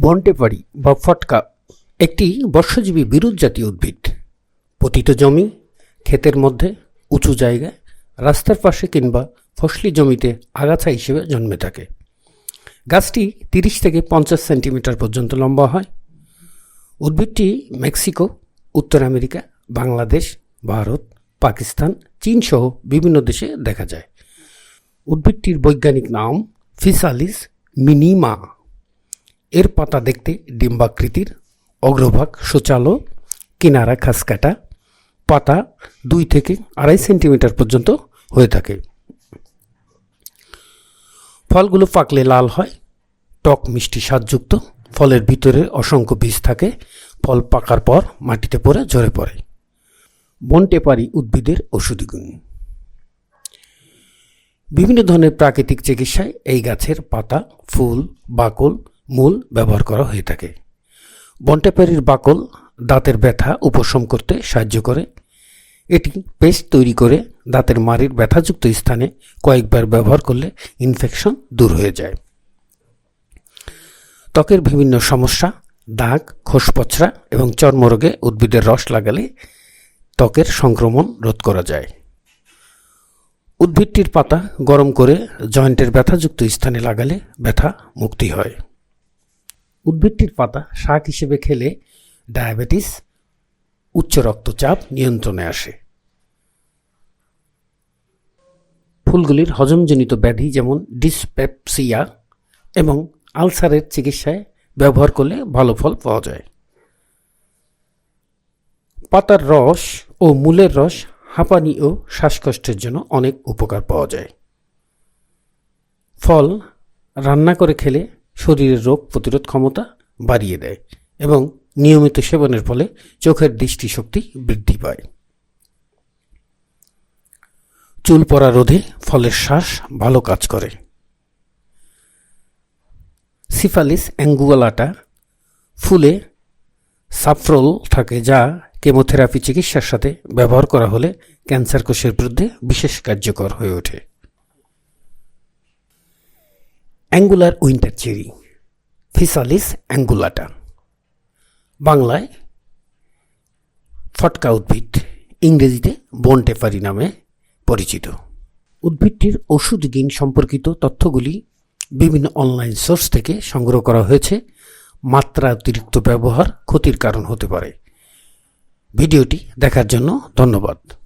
বন্টেপাড়ি বা ফটকা একটি বর্ষজীবী বিরুৎ জাতীয় উদ্ভিদ। পতিত জমি, ক্ষেতের মধ্যে, উঁচু জায়গায়, রাস্তার পাশে কিংবা ফসলি জমিতে আগাছা হিসেবে জন্মে থাকে। গাছটি তিরিশ থেকে পঞ্চাশ সেন্টিমিটার পর্যন্ত লম্বা হয়। উদ্ভিদটি মেক্সিকো, উত্তর আমেরিকা, বাংলাদেশ, ভারত, পাকিস্তান চীন সহ বিভিন্ন দেশে দেখা যায়। উদ্ভিদটির বৈজ্ঞানিক নাম ফিসালিস মিনিমা। এর পাতা দেখতে ডিম্বাকৃতির, অগ্রভাগ সুচালো, কিনারা খাসকাটা পাতা দুই থেকে আড়াই সেন্টিমিটার পর্যন্ত হয়ে থাকে। ফলগুলো পাকলে লাল হয়, টক মিষ্টি স্বাদযুক্ত। ফলের ভিতরে অসংখ্য বীজ থাকে, ফল পাকার পর মাটিতে পড়ে, ঝরে পড়ে। বনটেপারি উদ্ভিদের ওষুধি গুণ। বিভিন্ন ধরনের প্রাকৃতিক চিকিৎসায় এই গাছের পাতা, ফুল, বাকল মূল ব্যবহার করা হয়ে থাকে। বন্টেপারির বাকল দাঁতের ব্যথা উপশম করতে সাহায্য করে। এটি পেস্ট তৈরি করে দাঁতের মাড়ির ব্যথাযুক্ত স্থানে কয়েকবার ব্যবহার করলে ইনফেকশন দূর হয়ে যায়। ত্বকের বিভিন্ন সমস্যা, দাগ খোসপচরা এবং চর্মরোগে উদ্ভিদের রস লাগালে ত্বকের সংক্রমণ রোধ করা যায়। উদ্ভিদটির পাতা গরম করে জয়েন্টের ব্যথাযুক্ত স্থানে লাগালে ব্যথা মুক্তি হয়। উদ্ভিদটির পাতা শাক হিসেবে খেলে ডায়াবেটিস, উচ্চ রক্তচাপ নিয়ন্ত্রণে আসে। ফুলগুলির হজমজনিত ব্যাধি যেমন ডিসপেপসিয়া এবং আলসারের চিকিৎসায় ব্যবহার করলে ভালো ফল পাওয়া যায়। পাতার রস ও মূলের রস হাঁপানি ও শ্বাসকষ্টের জন্য অনেক উপকার পাওয়া যায়। ফল রান্না করে খেলে শরীরের রোগ প্রতিরোধ ক্ষমতা বাড়িয়ে দেয় এবং নিয়মিত সেবনের ফলে চোখের দৃষ্টিশক্তি বৃদ্ধি পায়। চুল পড়া রোধে ফলের শ্বাস ভালো কাজ করে। সিফালিস অ্যাঙ্গুয়ালাটা ফুলে সাফরোল থাকে যা কেমোথেরাপি চিকিৎসার সাথে ব্যবহার করা হলে ক্যান্সার কোষের বিরুদ্ধে বিশেষ কার্যকর হয়ে ওঠে। Angular winter cherry physalis angulata. বাংলায় ফটকা উদ্ভিদ, ইংরেজিতে বনটেফারি নামে পরিচিত। উদ্ভিদটির ওষুধ গুণ সম্পর্কিত তথ্যগুলি বিভিন্ন অনলাইন সোর্স থেকে সংগ্রহ করা হয়েছে। মাত্রা অতিরিক্ত ব্যবহার ক্ষতির কারণ হতে পারে। ভিডিওটি দেখার জন্য ধন্যবাদ।